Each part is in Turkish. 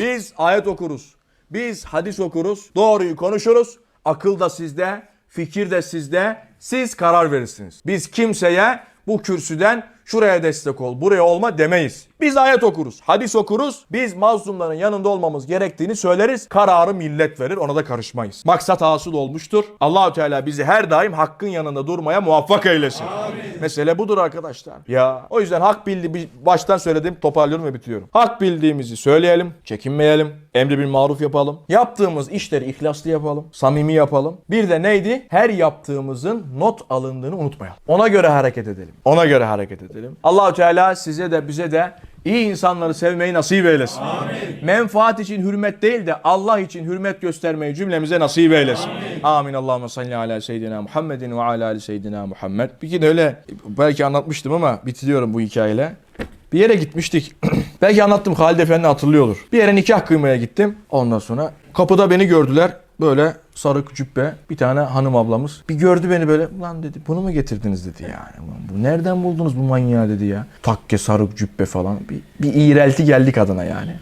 Biz ayet okuruz. Biz hadis okuruz. Doğruyu konuşuruz. Akıl da sizde, fikir de sizde. Siz karar verirsiniz. Biz kimseye bu kürsüden şuraya destek ol, buraya olma demeyiz. Biz ayet okuruz, hadis okuruz. Biz mazlumların yanında olmamız gerektiğini söyleriz. Kararı millet verir, ona da karışmayız. Maksat hasıl olmuştur. Allahü Teala bizi her daim hakkın yanında durmaya muvaffak eylesin. Mesele budur arkadaşlar. Ya o yüzden hak bildi bir baştan söyledim, toparlıyorum ve bitiriyorum. Hak bildiğimizi söyleyelim, çekinmeyelim. Emri bil maruf yapalım. Yaptığımız işleri ihlaslı yapalım, samimi yapalım. Bir de neydi? Her yaptığımızın not alındığını unutmayalım. Ona göre hareket edelim. Ona göre hareket edelim. Allahü Teala size de bize de iyi insanları sevmeyi nasip eylesin. Menfaat için hürmet değil de Allah için hürmet göstermeyi cümlemize nasip eylesin. Amin. Allahümme salli ala seyyidina Muhammedin ve ala ali seyyidina Muhammed. Bir gün öyle belki anlatmıştım ama bitiriyorum bu hikayeyle. Bir yere gitmiştik. Belki anlattım Halide Efendi hatırlıyordur. Bir yere nikah kıymaya gittim. Ondan sonra kapıda beni gördüler. Böyle sarık cübbe bir tane hanım ablamız. Bir gördü beni böyle. Lan dedi bunu mu getirdiniz dedi yani. Bu nereden buldunuz bu manyağı dedi ya. Takke sarık cübbe falan. Bir, bir iğrelti geldi kadına yani.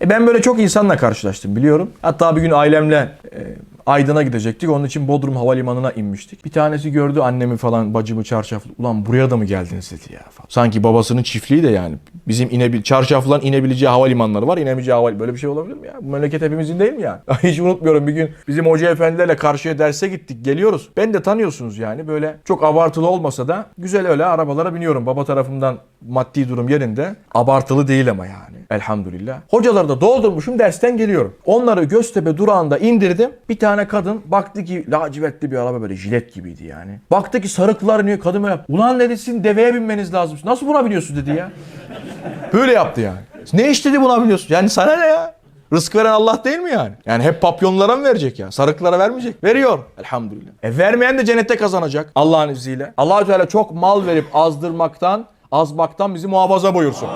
E ben böyle çok insanla karşılaştım biliyorum. Hatta bir gün ailemle e, Aydın'a gidecektik. Onun için Bodrum Havalimanı'na inmiştik. Bir tanesi gördü annemi falan bacımı çarşaflı. Ulan buraya da mı geldiniz dedi ya falan. Sanki babasının çiftliği de yani. Bizim inebil çarşaflıların inebileceği havalimanları var. İnemeyeceği havali. Böyle bir şey olabilir mi ya? Bu memleket hepimizin değil mi yani? Hiç unutmuyorum bir gün bizim hoca efendilerle karşıya derse gittik. Geliyoruz. Ben de tanıyorsunuz yani. Böyle çok abartılı olmasa da güzel öyle arabalara biniyorum. Baba tarafımdan maddi durum yerinde. Abartılı değil ama yani. Elhamdülillah. Hocaları da doldurmuşum dersten geliyorum. Onları Göztepe durağında indirdim. Bir tane kadın baktı ki lacivertli bir araba böyle jilet gibiydi yani. Baktı ki sarıklar iniyor. Kadın böyle ulan dedi sizin deveye binmeniz lazım. Nasıl buna biniyorsun dedi ya. Böyle yaptı yani. Ne iş dedi buna biniyorsun? Yani sana ne ya? Rızk veren Allah değil mi yani? Yani hep papyonlara mı verecek ya? Sarıklara vermeyecek. Veriyor. Elhamdülillah. E vermeyen de cennette kazanacak. Allah'ın izniyle. allah Teala çok mal verip azdırmaktan, azmaktan bizi muhafaza buyursun.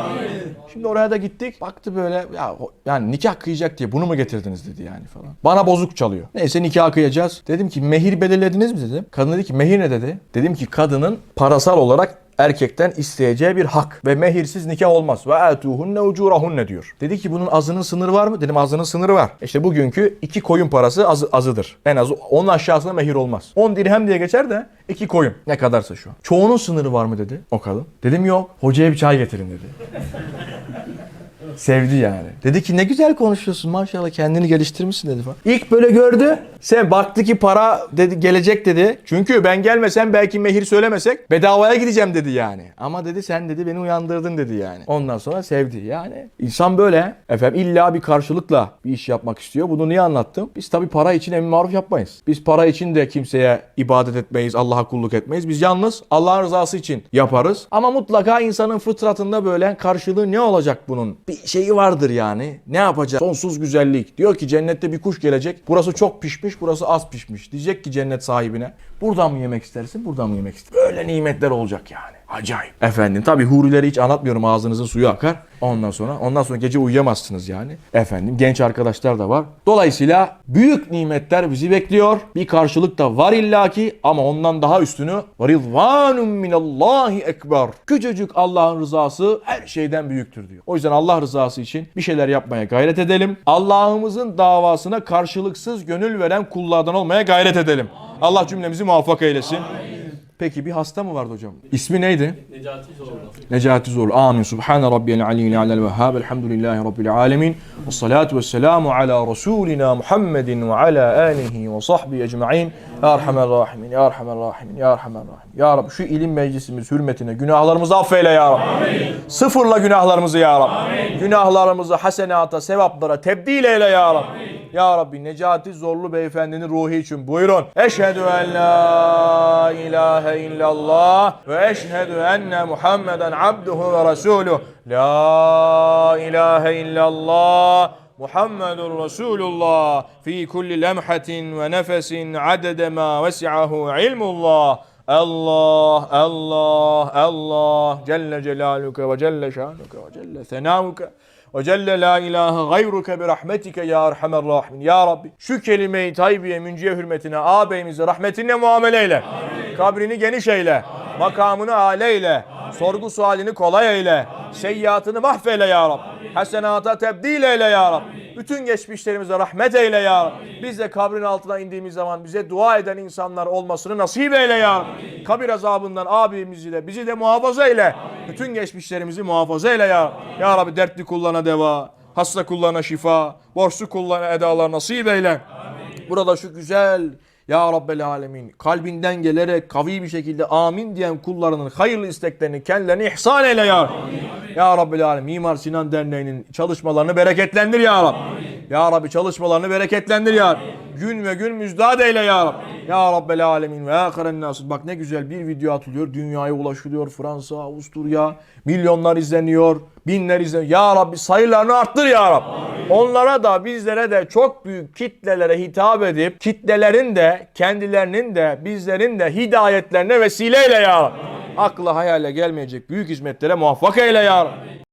Şimdi oraya da gittik. Baktı böyle ya yani nikah kıyacak diye bunu mu getirdiniz dedi yani falan. Bana bozuk çalıyor. Neyse nikah kıyacağız. Dedim ki mehir belirlediniz mi dedim. Kadın dedi ki mehir ne dedi. Dedim ki kadının parasal olarak erkekten isteyeceği bir hak ve mehirsiz nikah olmaz. Ve atuhunne ucurahunne diyor. Dedi ki bunun azının sınırı var mı? Dedim azının sınırı var. İşte bugünkü iki koyun parası az, azıdır. En azı onun aşağısına mehir olmaz. 10 dirhem diye geçer de iki koyun. Ne kadarsa şu an. Çoğunun sınırı var mı dedi o kadın. Dedim yok. Hocaya bir çay getirin dedi. Sevdi yani. Dedi ki ne güzel konuşuyorsun maşallah kendini geliştirmişsin dedi falan. İlk böyle gördü. Sen baktı ki para dedi gelecek dedi. Çünkü ben gelmesem belki mehir söylemesek bedavaya gideceğim dedi yani. Ama dedi sen dedi beni uyandırdın dedi yani. Ondan sonra sevdi yani. İnsan böyle efendim illa bir karşılıkla bir iş yapmak istiyor. Bunu niye anlattım? Biz tabii para için emin maruf yapmayız. Biz para için de kimseye ibadet etmeyiz, Allah'a kulluk etmeyiz. Biz yalnız Allah'ın rızası için yaparız. Ama mutlaka insanın fıtratında böyle karşılığı ne olacak bunun? Bir şeyi vardır yani. Ne yapacak? Sonsuz güzellik. Diyor ki cennette bir kuş gelecek. Burası çok pişmiş, burası az pişmiş. Diyecek ki cennet sahibine. Buradan mı yemek istersin, buradan mı yemek istersin? Böyle nimetler olacak yani. Acayip. Efendim tabii hurileri hiç anlatmıyorum ağzınızın suyu akar. Ondan sonra ondan sonra gece uyuyamazsınız yani. Efendim genç arkadaşlar da var. Dolayısıyla büyük nimetler bizi bekliyor. Bir karşılık da var illaki ama ondan daha üstünü rizvanun minallahi ekber. Küçücük Allah'ın rızası her şeyden büyüktür diyor. O yüzden Allah rızası için bir şeyler yapmaya gayret edelim. Allah'ımızın davasına karşılıksız gönül veren kullardan olmaya gayret edelim. Allah cümlemizi muvaffak eylesin. Peki bir hasta mı vardı hocam? İsmi neydi? Necati Zorlu. Necati Zorlu. Amin. Subhane rabbiyel aliyyil alel vehhab. Elhamdülillahi rabbil alemin. Ve salatu ve selamu ala Resulina Muhammedin ve ala alihi ve sahbihi ecma'in. Ya Erhamer Rahimin, Ya Erhamer Rahimin, Ya Erhamer Rahimin. Ya Rabbi şu ilim meclisimiz hürmetine günahlarımızı affeyle Ya Rabbi. Sıfırla günahlarımızı Ya Rabbi. Günahlarımızı hasenata, sevaplara tebdil eyle Ya Rabbi. Ya Rabbi Necati Zorlu beyefendinin ruhu için buyurun. Eşhedü en la ilahe illallah ve eşhedü enne Muhammeden abduhu ve resuluh. La ilahe illallah. Kulli lemhatin ve nefesin adede ma vesi'ahu ilmullah. Allah, Allah, Allah, Celle Celaluke ve Celle Şanuke ve Celle Senavuke ve Celle la ilahe gayruke bi rahmetike ya erhamer rahimin. Ya Rabbi şu kelime-i tayyibiye münciye hürmetine ağabeyimizi rahmetinle muamele eyle. Kabrini geniş eyle. Makamını âle eyle. Sorgu sualini kolay eyle. Seyyiatını mahveyle ya Rab. Hasenata tebdil eyle ya Rab. Bütün geçmişlerimize rahmet eyle ya Rab. Biz de kabrin altına indiğimiz zaman bize dua eden insanlar olmasını nasip eyle ya Rab. Kabir azabından abimizi de bizi de muhafaza eyle. Bütün geçmişlerimizi muhafaza eyle ya Rab. Ya Rabbi dertli kullana deva, hasta kullana şifa, borçlu kullana edalar nasip eyle. Burada şu güzel ya Rabbel Alemin kalbinden gelerek kavi bir şekilde amin diyen kullarının hayırlı isteklerini kendilerine ihsan eyle ya. Rabbi. Ya Rabbel Alemin Mimar Sinan Derneği'nin çalışmalarını bereketlendir ya Rabbi. Ya Rabbi çalışmalarını bereketlendir ya Rabbi. Gün ve gün müjdat eyle ya Rabbi. Ya Rabbel Alemin ve aharen nasıl. Bak ne güzel bir video atılıyor. Dünyaya ulaşılıyor. Fransa, Avusturya. Milyonlar izleniyor. Binler izleniyor. Ya Rabbi sayılarını arttır ya Rabbi. Onlara da bizlere de çok büyük kitlelere hitap edip kitlelerin de kendilerinin de bizlerin de hidayetlerine vesile eyle ya Rabbi. Akla hayale gelmeyecek büyük hizmetlere muvaffak eyle ya Rabbi.